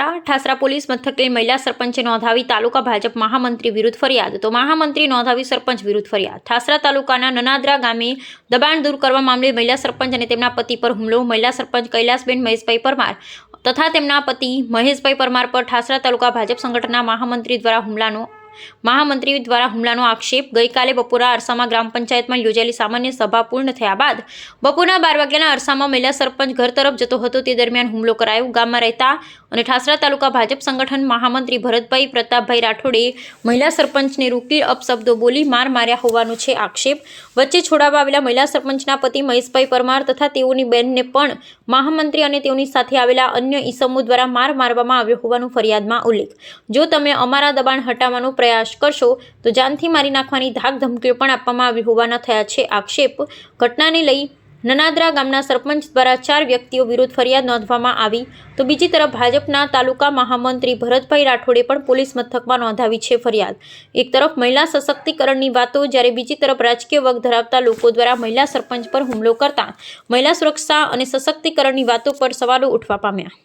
Thasra. Thasra police મથકે મહિલા સરપંચે નોંધાવી તાલુકા ભાજપ મહામંત્રી વિરુદ્ધ ફરિયાદ. તો મહામંત્રી નોંધાવી સરપંચ વિરુદ્ધ ફરિયાદ. ઠાસરા તાલુકાના નનાદરા ગામે દબાણ દૂર કરવા મામલે મહિલા સરપંચ અને તેમના પતિ પર હુમલો. મહિલા સરપંચ કૈલાસબેન મહેશભાઈ પરમાર તથા તેમના પતિ મહેશભાઈ પરમાર પર ઠાસરા તાલુકા ભાજપ સંગઠનના મહામંત્રી દ્વારા હુમલાનો મહામંત્રી દ્વારા હુમલાનો આક્ષેપ ગઈકાલે બપોરા અરસામાં ગ્રામ પંચાયતમાં યોજાયેલી સામાન્ય સભા પૂર્ણ થયા બાદ બપોરના બાર વાગ્યાના અરસામાં મહિલા સરપંચ ઘર તરફ જતો હતો. તે દરમિયાન હુમલો કરાયો. ગામમાં રહેતા અને ઠાસરા તાલુકા ભાજપ સંગઠન મહામંત્રી ભરતભાઈ પ્રતાપભાઈ રાઠોડે મહિલા સરપંચને રૂકી અપશબ્દો બોલી માર માર્યા હોવાનો છે આક્ષેપ. વચ્ચે છોડાવવા આવેલા મહિલા સરપંચના પતિ મહેશભાઈ પરમાર તથા તેઓની બહેનને પણ મહામંત્રી અને તેઓની સાથે આવેલા અન્ય ઈસમો દ્વારા માર મારવામાં આવ્યો હોવાનું ફરિયાદમાં ઉલ્લેખ. જો તમે અમારા દબાણ હટાવવાનો પ્રયાસ કરશો, તો જાનથી મારી નાખવાની ધાક ધમકીઓ પણ આપવામાં આવી હોવાના થયા છે. આક્ષેપ, ઘટનાને લઈ નનાદરા ગામના સરપંચ દ્વારા ચાર વ્યક્તિઓ વિરુદ્ધ ફરિયાદ નોંધવામાં આવી. તો બીજી તરફ ભાજપના તાલુકા મહામંત્રી ભરતભાઈ રાઠોડે પણ પોલીસ મથકમાં નોંધાવી છે ફરિયાદ. એક તરફ મહિલા સશક્તિકરણની વાતો જ્યારે બીજી તરફ રાજકીય વગ ધરાવતા લોકો દ્વારા મહિલા સરપંચ પર હુમલો કરતા મહિલા સુરક્ષા અને સશક્તિકરણની વાતો પર સવાલો ઉઠવા પામ્યા.